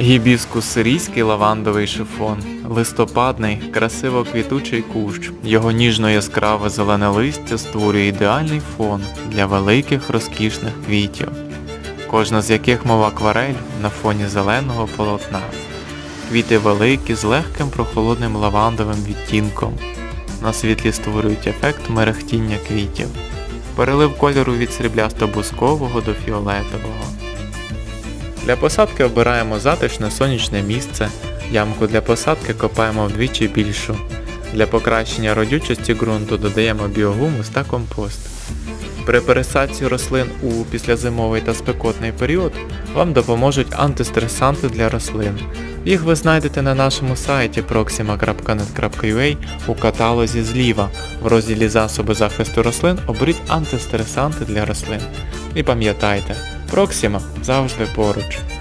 Гібіскус сирійський лавандовий шифон, листопадний, красиво квітучий кущ. Його ніжно-яскраве зелене листя створює ідеальний фон для великих розкішних квітів, кожна з яких мов акварель на фоні зеленого полотна. Квіти великі з легким прохолодним лавандовим відтінком. На світлі створюють ефект мерехтіння квітів. Перелив кольору від сріблясто-бускового до фіолетового. Для посадки обираємо затишне сонячне місце. Ямку для посадки копаємо вдвічі більшу. Для покращення родючості ґрунту додаємо біогумус та компост. При пересадці рослин у післязимовий та спекотний період вам допоможуть антистресанти для рослин. Їх ви знайдете на нашому сайті proxima.net.ua у каталозі зліва. В розділі засоби захисту рослин оберіть антистресанти для рослин. І пам'ятайте, proksijama, zaožbe poruč.